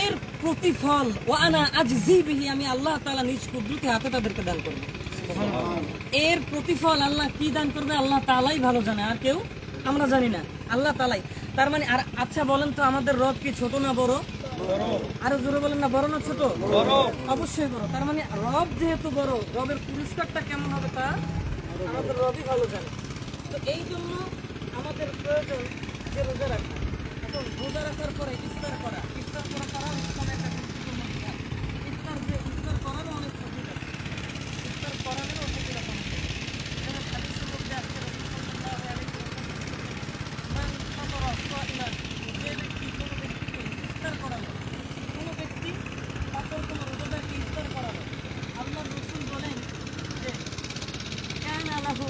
এর প্রতিফল ও আনা আজ জিবিহি আমি আল্লাহ তাআলা নিজ কুদরতে হাতে তাদেরকে দান করব। এর প্রতিফল আল্লাহ কি দান করবে, আল্লাহ তালাই ভালো জানে, আর কেউ আমরা জানি না। আল্লাহ তালাই তার মানে আর আচ্ছা বলেন তো, আমাদের রব কি ছোট না বড়? আরও জোরে বলেন না, বড় না ছোট? অবশ্যই বড়। তার মানে রব যেহেতু বড়, রবের পুরস্কারটা কেমন হবে তা আমাদের রবই ভালো জানে। তো এই জন্য আমাদের প্রয়োজন যে রোজা রাখা। রোজা রাখার পরে ইফতার করা ইফতার করা করা ইসলামের একটা গুরুত্বপূর্ণ বিধান। ইফতার যে ইফতার করারও অনেক ফজিলত আছে। ইফতার করানোরও আছে। যেমন হাদিসের মধ্যে আসছে রাসূল সাল্লাল্লাহু আলাইহি ওয়াসাল্লাম, মান ফাতারা সাইমান, যে ব্যক্তি কোনো ব্যক্তিকে ইফতার করালো কোনো ব্যক্তি অপর কোনো রোজাদারকে ইফতার করালো আল্লাহ রসুল বলেন যে কানা লাহু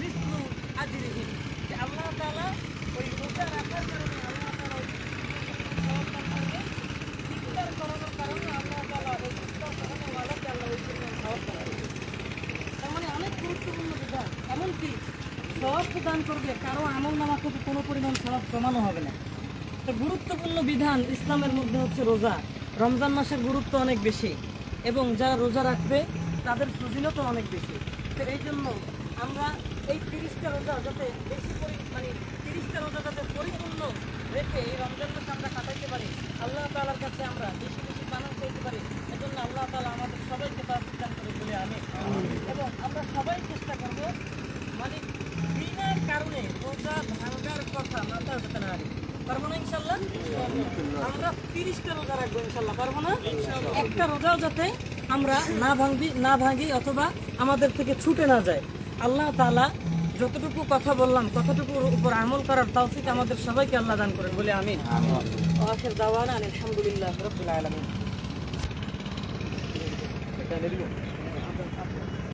মিসলু আজরিহি যে আল্লাহ তাআলা ওই রোজা রাখার কারণে আল্লাহ তাআলা ওই সওয়াব দান করবে ইফতার করানোর কারণে আল্লাহ তাআলা ওই ইফতার করানো ওয়ালাকে আল্লাহ ওই পরিমাণ সওয়াব দান করবে তার মানে অনেক গুরুত্বপূর্ণ বিধান এমনকি সওয়াব প্রদান করবে কারও আমল নামা থেকে কোনো পরিমাণ সওয়াব কমানো হবে না। তো গুরুত্বপূর্ণ বিধান ইসলামের মধ্যে হচ্ছে রোজা। রমজান মাসের গুরুত্ব অনেক বেশি এবং যারা রোজা রাখবে তাদের ফজিলতও অনেক বেশি। তো এই জন্য আমরা এই তিরিশটা রোজা যাতে বেশি পরি মানে তিরিশটা রোজা যাতে পরিপূর্ণ রেখে এই রমজান মাসে আমরা কাটাইতে পারি আল্লাহ তাআলার কাছে আমরা বেশি বেশি পালন করতে পারি। এজন্য আল্লাহ তাআলা আমাদের সবাইকে তার করে বলে আমি এবং আমরা সবাই চেষ্টা করব মানে বিনা কারণে রোজা ভাঙ্গার কথা মাথা যেতে না পারব না ইনশাল্লাহ? আমরা তিরিশটা রোজা রাখব ইনশাল্লাহ পারব না? একটা রোজাও যাতে আমরা না ভাঙবি না ভাঙি অথবা আমাদের থেকে ছুটে না যায়। আল্লাহ তাআলা যতটুকু কথা বললাম ততটুকুর উপর আমল করার তৌফিক আমাদের সবাইকে আল্লাহ দান করেন বলে আমি আখির দাওয়ানা আলহামদুলিল্লাহ রাব্বিল আলামিন।